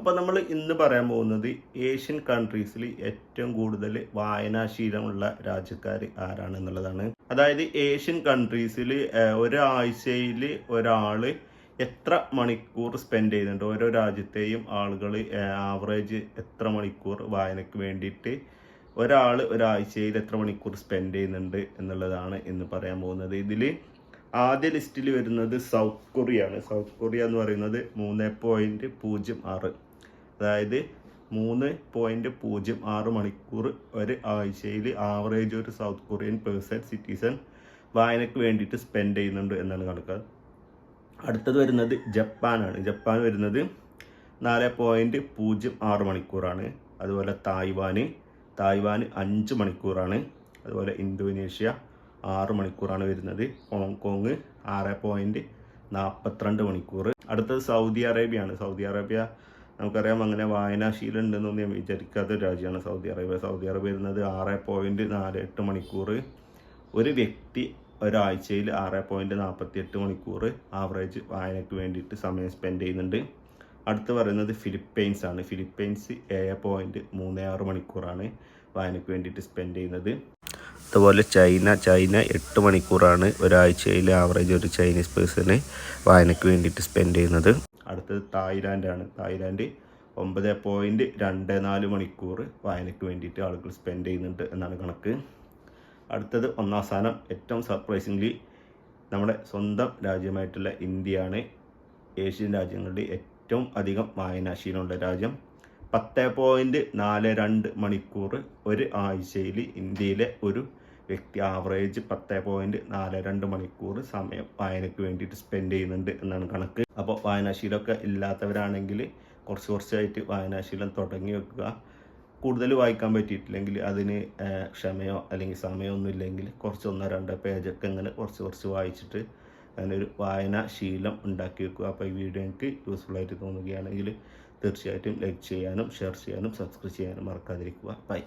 അപ്പോൾ നമ്മൾ ഇന്ന് പറയാൻ പോകുന്നത് ഏഷ്യൻ കൺട്രീസിൽ ഏറ്റവും കൂടുതൽ വായനാശീലമുള്ള രാജ്യക്കാർ ആരാണ് എന്നുള്ളതാണ്. അതായത് ഏഷ്യൻ കൺട്രീസിൽ ഒരാഴ്ചയിൽ ഒരാൾ എത്ര മണിക്കൂർ സ്പെൻഡ് ചെയ്യുന്നുണ്ട്? ഓരോ രാജ്യത്തെയും ആളുകൾ ആവറേജ് എത്ര മണിക്കൂർ വായനയ്ക്ക് വേണ്ടിയിട്ട് ഒരാൾ ഒരാഴ്ചയിൽ എത്ര മണിക്കൂർ സ്പെൻഡ് ചെയ്യുന്നുണ്ട് എന്നുള്ളതാണ് ഇന്ന് പറയാൻ പോകുന്നത്. ഇതിൽ ആദ്യ ലിസ്റ്റിൽ വരുന്നത് സൗത്ത് കൊറിയ ആണ്. സൗത്ത് കൊറിയ എന്ന് പറയുന്നത് മൂന്ന് പോയിന്റ് പൂജ്യം ആറ് അതായത് മൂന്ന് പോയിന്റ് പൂജ്യം ആറ് മണിക്കൂർ ഒരു ആഴ്ചയിൽ ആവറേജ് ഒരു സൗത്ത് കൊറിയൻ പേഴ്സൺ സിറ്റിസൺ വായനയ്ക്ക് വേണ്ടിയിട്ട് സ്പെൻഡ് ചെയ്യുന്നുണ്ട് എന്നാണ് കണക്ക്. അടുത്തത് വരുന്നത് ജപ്പാനാണ്. ജപ്പാൻ വരുന്നത് നാല് പോയിന്റ് പൂജ്യം ആറ് മണിക്കൂറാണ്. അതുപോലെ തായ്വാന് തായ്വാന് അഞ്ച് മണിക്കൂറാണ്. അതുപോലെ ഇന്തോനേഷ്യ ആറ് മണിക്കൂറാണ് വരുന്നത്. ഹോങ്കോങ് ആറ് പോയിന്റ് നാൽപ്പത്തിരണ്ട് മണിക്കൂർ. അടുത്തത് സൗദി അറേബ്യയാണ്. സൗദി അറേബ്യ നമുക്കറിയാം അങ്ങനെ വായനാശീലം ഉണ്ടെന്നൊന്നും ഞാൻ വിചാരിക്കാത്ത രാജ്യമാണ് സൗദി അറേബ്യ. സൗദി അറേബ്യ വരുന്നത് ആറ് പോയിന്റ് നാല് എട്ട് മണിക്കൂർ ഒരു വ്യക്തി ഒരാഴ്ചയിൽ ആറ് പോയിന്റ് നാൽപ്പത്തി എട്ട് മണിക്കൂർ ആവറേജ് വായനയ്ക്ക് വേണ്ടിയിട്ട് സമയം സ്പെൻഡ് ചെയ്യുന്നുണ്ട്. അടുത്ത് പറയുന്നത് ഫിലിപ്പൈൻസ് ആണ്. ഫിലിപ്പൈൻസ് ഏഴ് പോയിന്റ് മൂന്ന് ആറ് മണിക്കൂറാണ് വായനയ്ക്ക് വേണ്ടിയിട്ട് സ്പെൻഡ് ചെയ്യുന്നത്. അതുപോലെ ചൈന ചൈന എട്ട് മണിക്കൂറാണ് ഒരാഴ്ചയിൽ ആവറേജ് ഒരു ചൈനീസ് പേഴ്സണ് വായനയ്ക്ക് വേണ്ടിയിട്ട് സ്പെൻഡ് ചെയ്യുന്നത്. അടുത്തത് തായ്ലാൻഡാണ് തായ്ലാൻഡ് ഒമ്പത് പോയിന്റ് രണ്ട് നാല് മണിക്കൂർ വായനയ്ക്ക് വേണ്ടിയിട്ട് ആളുകൾ സ്പെൻഡ് ചെയ്യുന്നുണ്ട് എന്നാണ് കണക്ക്. അടുത്തത് ഒന്നാം സ്ഥാനം. ഏറ്റവും സർപ്രൈസിംഗ്ലി നമ്മുടെ സ്വന്തം രാജ്യമായിട്ടുള്ള ഇന്ത്യയാണ്. ഏഷ്യൻ രാജ്യങ്ങളുടെ ഏറ്റവും അധികം വായനാശീലമുള്ള രാജ്യം പത്ത് പോയിന്റ് നാല് രണ്ട് മണിക്കൂർ ഒരു ആഴ്ചയിൽ ഇന്ത്യയിലെ ഒരു വ്യക്തി ആവറേജ് പത്ത് പോയിന്റ് നാല് രണ്ട് മണിക്കൂർ സമയം വായനയ്ക്ക് വേണ്ടിയിട്ട് സ്പെൻഡ് ചെയ്യുന്നുണ്ട് എന്നാണ് കണക്ക്. അപ്പോൾ വായനാശീലമൊക്കെ ഇല്ലാത്തവരാണെങ്കിൽ കുറച്ച് കുറച്ചായിട്ട് വായനാശീലം തുടങ്ങി വെക്കുക. കൂടുതൽ വായിക്കാൻ പറ്റിയിട്ടില്ലെങ്കിൽ അതിന് ക്ഷമയോ അല്ലെങ്കിൽ സമയമോ ഒന്നും ഇല്ലെങ്കിൽ കുറച്ച് ഒന്നോ രണ്ടോ പേജൊക്കെ ഇങ്ങനെ കുറച്ച് കുറച്ച് വായിച്ചിട്ട് അങ്ങനെ ഒരു വായനാശീലം ഉണ്ടാക്കി വെക്കുക. അപ്പോൾ ഈ വീഡിയോ എനിക്ക് യൂസ്ഫുൾ ആയിട്ട് തോന്നുകയാണെങ്കിൽ തീർച്ചയായിട്ടും ലൈക്ക് ചെയ്യാനും ഷെയർ ചെയ്യാനും സബ്സ്ക്രൈബ് ചെയ്യാനും മറക്കാതിരിക്കുക. ബൈ